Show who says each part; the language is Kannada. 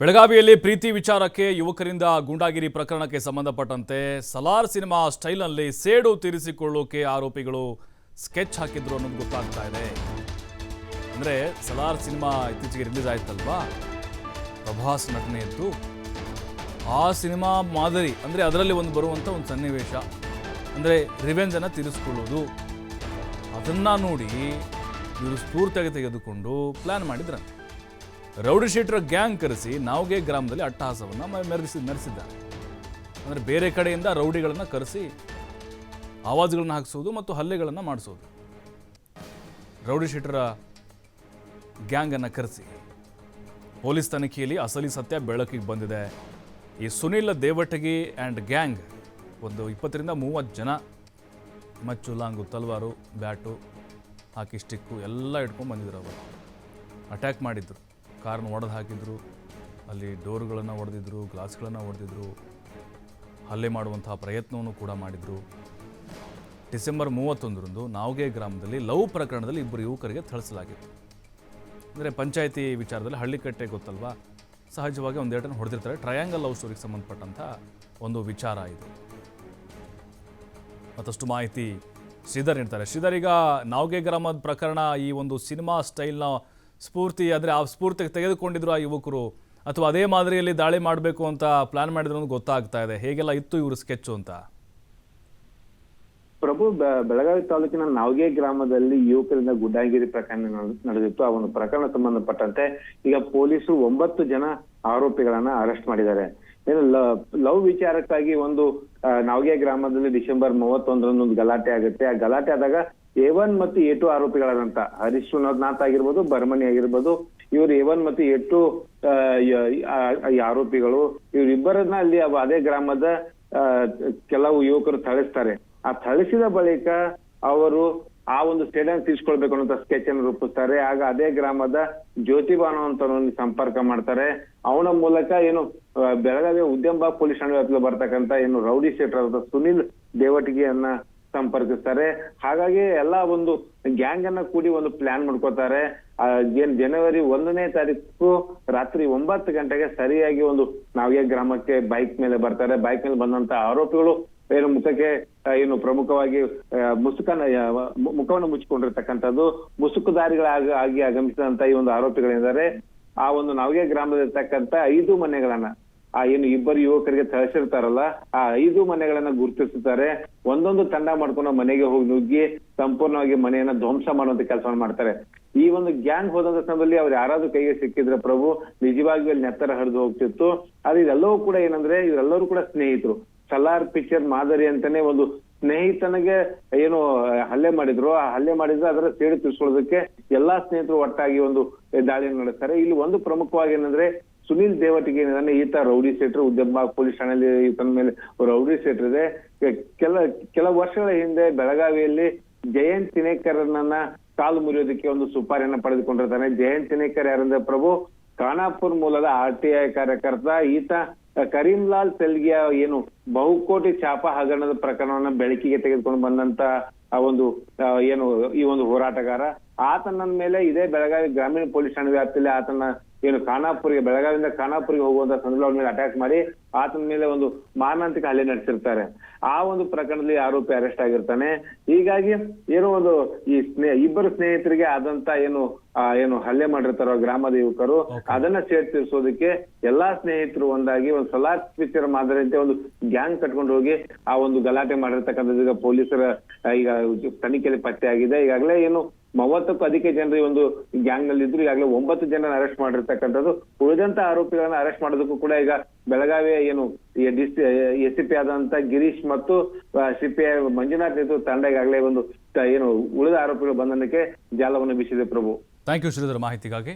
Speaker 1: ಬೆಳಗಾವಿಯಲ್ಲಿ ಪ್ರೀತಿ ವಿಚಾರಕ್ಕೆ ಯುವಕರಿಂದ ಗೂಂಡಾಗಿರಿ ಪ್ರಕರಣಕ್ಕೆ ಸಂಬಂಧಪಟ್ಟಂತೆ ಸಲಾರ್ ಸಿನಿಮಾ ಸ್ಟೈಲ್ನಲ್ಲಿ ಸೇಡು ತೀರಿಸಿಕೊಳ್ಳೋಕೆ ಆರೋಪಿಗಳು ಸ್ಕೆಚ್ ಹಾಕಿದ್ರು ಅನ್ನೋದು ಗೊತ್ತಾಗ್ತಾ ಇದೆ. ಅಂದರೆ ಸಲಾರ್ ಸಿನಿಮಾ ಇತ್ತೀಚೆಗೆ ರಿಲೀಸ್ ಆಯ್ತಲ್ವಾ? ಪ್ರಭಾಸ್ ನಟನೆ ಇದ್ದು ಆ ಸಿನಿಮಾ ಮಾದರಿ, ಅಂದರೆ ಅದರಲ್ಲಿ ಒಂದು ಬರುವಂಥ ಒಂದು ಸನ್ನಿವೇಶ, ಅಂದರೆ ರಿವೆಂಜನ್ನು ತೀರಿಸ್ಕೊಳ್ಳೋದು. ಅದನ್ನು ನೋಡಿ ಇವರು ಸ್ಫೂರ್ತಿಯಾಗಿ ತೆಗೆದುಕೊಂಡು ಪ್ಲ್ಯಾನ್ ಮಾಡಿದ್ರಂತೆ. ರೌಡಿ ಶೀಟರ್ ಗ್ಯಾಂಗ್ ಕರೆಸಿ ನಾವ್ಗೆ ಗ್ರಾಮದಲ್ಲಿ ಅಟ್ಟಹಾಸವನ್ನು ಮೆರೆಸಿ ಮೆರೆಸಿದ್ದಾರೆ. ಅಂದರೆ ಬೇರೆ ಕಡೆಯಿಂದ ರೌಡಿಗಳನ್ನು ಕರೆಸಿ ಆವಾಜ್ಗಳನ್ನು ಹಾಕಿಸೋದು ಮತ್ತು ಹಲ್ಲೆಗಳನ್ನು ಮಾಡಿಸೋದು. ರೌಡಿ ಗ್ಯಾಂಗ್ ಗ್ಯಾಂಗನ್ನು ಕರೆಸಿ ಪೊಲೀಸ್ ತನಿಖೆಯಲ್ಲಿ ಅಸಲಿ ಸತ್ಯ ಬೆಳಕಿಗೆ ಬಂದಿದೆ. ಈ ಸುನಿಲ್ ದೇವಟಗಿ ಆ್ಯಂಡ್ ಗ್ಯಾಂಗ್ ಒಂದು ಇಪ್ಪತ್ತರಿಂದ ಮೂವತ್ತು ಜನ ಮಚ್ಚು ಲಾಂಗು ತಲ್ವಾರು, ಬ್ಯಾಟು, ಹಾಕಿ, ಸ್ಟಿಕ್ಕು ಎಲ್ಲ ಇಟ್ಕೊಂಡು ಬಂದಿದ್ರು ಅವರು. ಅಟ್ಯಾಕ್ ಮಾಡಿದ್ರು. ಕಾರ್ನ ಒಡೆದು ಹಾಕಿದ್ರು, ಅಲ್ಲಿ ಡೋರ್ಗಳನ್ನು ಒಡೆದಿದ್ರು, ಗ್ಲಾಸ್ಗಳನ್ನು ಒಡೆದಿದ್ರು, ಹಲ್ಲೆ ಮಾಡುವಂತಹ ಪ್ರಯತ್ನವನ್ನು ಕೂಡ ಮಾಡಿದರು. ಡಿಸೆಂಬರ್ ಮೂವತ್ತೊಂದರಂದು ನಾವ್ಗೆ ಗ್ರಾಮದಲ್ಲಿ ಲವ್ ಪ್ರಕರಣದಲ್ಲಿ ಇಬ್ಬರು ಯುವಕರಿಗೆ ಥಳಿಸಲಾಗಿತ್ತು. ಅಂದರೆ ಪಂಚಾಯಿತಿ ವಿಚಾರದಲ್ಲಿ ಹಳ್ಳಿಕಟ್ಟೆ ಗೊತ್ತಲ್ವಾ? ಸಹಜವಾಗಿ ಒಂದೆರಡನ್ನು ಹೊಡೆದಿರ್ತಾರೆ. ಟ್ರಯಾಂಗಲ್ ಲವ್ ಸ್ಟೋರಿಗೆ ಸಂಬಂಧಪಟ್ಟಂಥ ಒಂದು ವಿಚಾರ ಇದು. ಮತ್ತಷ್ಟು ಮಾಹಿತಿ ಶ್ರೀಧರ್ ನೀಡ್ತಾರೆ. ಶ್ರೀಧರ್, ಈಗ ನಾವ್ಗೆ ಗ್ರಾಮದ ಪ್ರಕರಣ ಈ ಒಂದು ಸಿನಿಮಾ ಸ್ಟೈಲ್ನ ಸ್ಫೂರ್ತಿ ಅಂದರೆ ಆ ಸ್ಫೂರ್ತಿಗೆ ತೆಗೆದುಕೊಂಡಿದ್ರು ಆ ಯುವಕರು. ಅಥವಾ ಅದೇ ಮಾದರಿಯಲ್ಲಿ ದಾಳಿ ಮಾಡಬೇಕು ಅಂತ ಪ್ಲಾನ್ ಮಾಡಿದ್ರು ಅಂತ ಗೊತ್ತಾಗ್ತಾ ಇದೆ. ಹೇಗೆಲ್ಲ ಇತ್ತು ಇವರು ಸ್ಕೆಚ್ ಅಂತ?
Speaker 2: ಪ್ರಭು ಬೆಳಗಾವಿ ತಾಲೂಕಿನ ನಾವ್ಗೆ ಗ್ರಾಮದಲ್ಲಿ ಯುವಕರಿಂದ ಗುಡ್ಡಾಗಿರಿ ಪ್ರಕರಣ ನಡೆದಿತ್ತು. ಆ ಒಂದು ಪ್ರಕರಣ ಸಂಬಂಧಪಟ್ಟಂತೆ ಈಗ ಪೊಲೀಸರು ಒಂಬತ್ತು ಜನ ಆರೋಪಿಗಳನ್ನ ಅರೆಸ್ಟ್ ಮಾಡಿದ್ದಾರೆ. ಲವ್ ವಿಚಾರಕ್ಕಾಗಿ ಒಂದು ನಾವಗೆ ಗ್ರಾಮದಲ್ಲಿ ಡಿಸೆಂಬರ್ ಮೂವತ್ತೊಂದರಂದು ಒಂದು ಗಲಾಟೆ ಆಗುತ್ತೆ. ಆ ಗಲಾಟೆ ಆದಾಗ ಎ ಒನ್ ಮತ್ತು ಎ ಟು ಆರೋಪಿಗಳಾದಂತ ಹರೀಶ್ ನಾಥ್ ಆಗಿರ್ಬೋದು ಬರ್ಮನಿ ಆಗಿರ್ಬೋದು, ಇವರು ಎ ಒನ್ ಮತ್ತು ಎ ಟು ಆರೋಪಿಗಳು. ಇವರಿಬ್ಬರನ್ನ ಅಲ್ಲಿ ಅದೇ ಗ್ರಾಮದ ಕೆಲವು ಯುವಕರು ಥಳಿಸ್ತಾರೆ. ಆ ಥಳಿಸಿದ ಬಳಿಕ ಅವರು ಆ ಒಂದು ಸ್ಟೇಡಿಯಂ ತೀರ್ಸ್ಕೊಳ್ಬೇಕು ಅನ್ನೋ ಸ್ಕೆಚ್ ಅನ್ನು ರೂಪಿಸ್ತಾರೆ. ಆಗ ಅದೇ ಗ್ರಾಮದ ಜ್ಯೋತಿಬಾ ಅಂತ ಸಂಪರ್ಕ ಮಾಡ್ತಾರೆ. ಅವನ ಮೂಲಕ ಏನು ಬೆಳಗಾವಿ ಉದ್ಯಮ ಪೊಲೀಸ್ ಠಾಣೆ ವ್ಯಾಪ್ತಿಯಲ್ಲಿ ಬರ್ತಕ್ಕಂತ ಏನು ರೌಡಿ ಶೇಟರ್ ಸುನಿಲ್ ದೇವಟಿಗೆಯನ್ನ ಸಂಪರ್ಕಿಸ್ತಾರೆ. ಹಾಗಾಗಿ ಎಲ್ಲಾ ಒಂದು ಗ್ಯಾಂಗ್ ಅನ್ನ ಕೂಡಿ ಒಂದು ಪ್ಲಾನ್ ಮಾಡ್ಕೋತಾರೆ. ಏನ್ ಜನವರಿ ಒಂದನೇ ತಾರೀಕು ರಾತ್ರಿ ಒಂಬತ್ತು ಗಂಟೆಗೆ ಸರಿಯಾಗಿ ಒಂದು ನಾವ್ಯ ಗ್ರಾಮಕ್ಕೆ ಬೈಕ್ ಮೇಲೆ ಬರ್ತಾರೆ. ಬೈಕ್ ಮೇಲೆ ಬಂದಂತ ಆರೋಪಿಗಳು ಏನು ಮುಖಕ್ಕೆ ಏನು ಪ್ರಮುಖವಾಗಿ ಮುಸುಕನ ಮುಖವನ್ನು ಮುಚ್ಚಿಕೊಂಡಿರ್ತಕ್ಕಂಥದ್ದು ಮುಸುಕುದಾರಿಗಳಾಗಿ ಆಗಿ ಆಗಮಿಸಿದಂತ ಈ ಒಂದು ಆರೋಪಿಗಳಿದ್ದಾರೆ. ಆ ಒಂದು ನಾವ್ಯ ಗ್ರಾಮದಲ್ಲಿರ್ತಕ್ಕಂಥ ಐದು ಮನೆಗಳನ್ನ ಆ, ಏನು ಇಬ್ಬರು ಯುವಕರಿಗೆ ತಹಸಿರ್ತಾರಲ್ಲ ಆ ಐದು ಮನೆಗಳನ್ನ ಗುರುತಿಸುತ್ತಾರೆ ಒಂದೊಂದು ತಂಡ ಮಾಡ್ಕೊಂಡು ಮನೆಗೆ ಹೋಗಿ ನುಗ್ಗಿ ಸಂಪೂರ್ಣವಾಗಿ ಮನೆಯನ್ನ ಧ್ವಂಸ ಮಾಡುವಂತ ಕೆಲಸವನ್ನು ಮಾಡ್ತಾರೆ. ಈ ಒಂದು ಗ್ಯಾಂಗ್ ಹೋದಂತ ಸಮಯದಲ್ಲಿ ಅವ್ರು ಯಾರಾದ್ರೂ ಕೈಗೆ ಸಿಕ್ಕಿದ್ರೆ ಪ್ರಭು ನಿಜವಾಗಿಯೂ ಅಲ್ಲಿ ನೆತ್ತರ ಹರಿದು ಹೋಗ್ತಿತ್ತು. ಆದ್ರೆ ಇದೆಲ್ಲವೂ ಕೂಡ ಏನಂದ್ರೆ ಇವರೆಲ್ಲರೂ ಕೂಡ ಸ್ನೇಹಿತರು. ಸಲಾರ್ ಪಿಕ್ಚರ್ ಮಾದರಿ ಅಂತಾನೆ ಒಂದು ಸ್ನೇಹಿತನಿಗೆ ಏನು ಹಲ್ಲೆ ಮಾಡಿದ್ರು. ಆ ಹಲ್ಲೆ ಮಾಡಿದ್ರೆ ಅದರ ಸೇಡು ತಿಳಿಸ್ಕೊಳ್ಳೋದಕ್ಕೆ ಎಲ್ಲಾ ಸ್ನೇಹಿತರು ಒಟ್ಟಾಗಿ ಒಂದು ದಾಳಿಯನ್ನು ನಡೆಸ್ತಾರೆ. ಇಲ್ಲಿ ಒಂದು ಪ್ರಮುಖವಾಗಿ ಏನಂದ್ರೆ ಸುನಿಲ್ ದೇವಟಿಗೆ ಏನಿದಾನೆ ಈತ ರೌಡಿ ಸೆಟ್ರ್, ಉದ್ಯಮ, ಪೊಲೀಸ್ ಠಾಣೆಯಲ್ಲಿ ಈತನ ಮೇಲೆ ರೌಡಿ ಸೆಟ್ರ್ ಇದೆ. ಕೆಲ ಕೆಲ ವರ್ಷಗಳ ಹಿಂದೆ ಬೆಳಗಾವಿಯಲ್ಲಿ ಜಯಂತ್ ತಿನೇಕರ್ನನ್ನ ಕಾಲು ಮುರಿಯೋದಕ್ಕೆ ಒಂದು ಸುಪಾರಿಯನ್ನ ಪಡೆದುಕೊಂಡಿರ್ತಾನೆ. ಜಯಂತ್ ತಿನೇಕರ್ ಯಾರಂದ್ರೆ, ಪ್ರಭು ಖಾನಾಪುರ್ ಮೂಲದ ಆರ್ ಟಿ ಐ ಕಾರ್ಯಕರ್ತ. ಈತ ಕರೀಂಲಾಲ್ ಸೆಲ್ಗಿಯ ಏನು ಬಹುಕೋಟಿ ಚಾಪ ಹಗರಣದ ಪ್ರಕರಣವನ್ನ ಬೆಳಕಿಗೆ ತೆಗೆದುಕೊಂಡು ಬಂದಂತ ಒಂದು ಏನು ಈ ಒಂದು ಹೋರಾಟಗಾರ. ಆತನ ಮೇಲೆ ಇದೇ ಬೆಳಗಾವಿ ಗ್ರಾಮೀಣ ಪೊಲೀಸ್ ಠಾಣೆ ವ್ಯಾಪ್ತಿಯಲ್ಲಿ ಆತನ ಏನು ಖಾನಾಪುರಿಗೆ ಬೆಳಗಾವಿಯಿಂದ ಖಾನಾಪುರಿಗೆ ಹೋಗುವಂತ ಸಂದರ್ಭ ಮೇಲೆ ಅಟ್ಯಾಕ್ ಮಾಡಿ ಆತನ ಮೇಲೆ ಒಂದು ಮಾರಣಾಂತಿಕ ಹಲ್ಲೆ ನಡೆಸಿರ್ತಾರೆ. ಆ ಒಂದು ಪ್ರಕರಣದಲ್ಲಿ ಆರೋಪಿ ಅರೆಸ್ಟ್ ಆಗಿರ್ತಾನೆ. ಹೀಗಾಗಿ ಏನೋ ಒಂದು ಈ ಸ್ನೇಹ ಇಬ್ಬರು ಸ್ನೇಹಿತರಿಗೆ ಆದಂತ ಏನು ಏನು ಹಲ್ಲೆ ಮಾಡಿರ್ತಾರೋ ಗ್ರಾಮದ ಯುವಕರು ಅದನ್ನ ಸೇರ್ತಿರಿಸೋದಕ್ಕೆ ಎಲ್ಲಾ ಸ್ನೇಹಿತರು ಒಂದಾಗಿ ಒಂದು ಸಲಾರ್ ಪಿಕ್ಚರ್ ಮಾದರಿಯಂತೆ ಒಂದು ಗ್ಯಾಂಗ್ ಕಟ್ಕೊಂಡು ಹೋಗಿ ಆ ಒಂದು ಗಲಾಟೆ ಮಾಡಿರ್ತಕ್ಕಂಥದ್ದು ಈಗ ಪೊಲೀಸರ ಈಗ ತನಿಖೆಯಲ್ಲಿ ಪತ್ತೆ ಆಗಿದೆ ಈಗಾಗಲೇ ಏನು ಮೂವತ್ತಕ್ಕೂ ಅಧಿಕ ಜನರು ಈ ಒಂದು ಗ್ಯಾಂಗ್ನಲ್ಲಿ ಇದ್ರು ಈಗಾಗಲೇ ಒಂಬತ್ತು ಜನ ಅರೆಸ್ಟ್ ಮಾಡಿರ್ತಕ್ಕಂಥದ್ದು. ಉಳಿದಂತ ಆರೋಪಿಗಳನ್ನ ಅರೆಸ್ಟ್ ಮಾಡೋದಕ್ಕೂ ಕೂಡ ಈಗ ಬೆಳಗಾವಿಯ ಏನು ಎಸ್ ಸಿ ಪಿ ಆದಂತ ಗಿರೀಶ್ ಮತ್ತು ಸಿಪಿಐ ಮಂಜುನಾಥ್ ನೇತೃತ್ವ ತಂಡ ಒಂದು ಏನು ಉಳಿದ ಆರೋಪಿಗಳ ಬಂಧನಕ್ಕೆ ಜಾಲವನ್ನು ಬೀಸಿದೆ ಪ್ರಭು.
Speaker 1: ಥ್ಯಾಂಕ್ ಯು ಶ್ರೀಧರ್ ಮಾಹಿತಿಗಾಗಿ.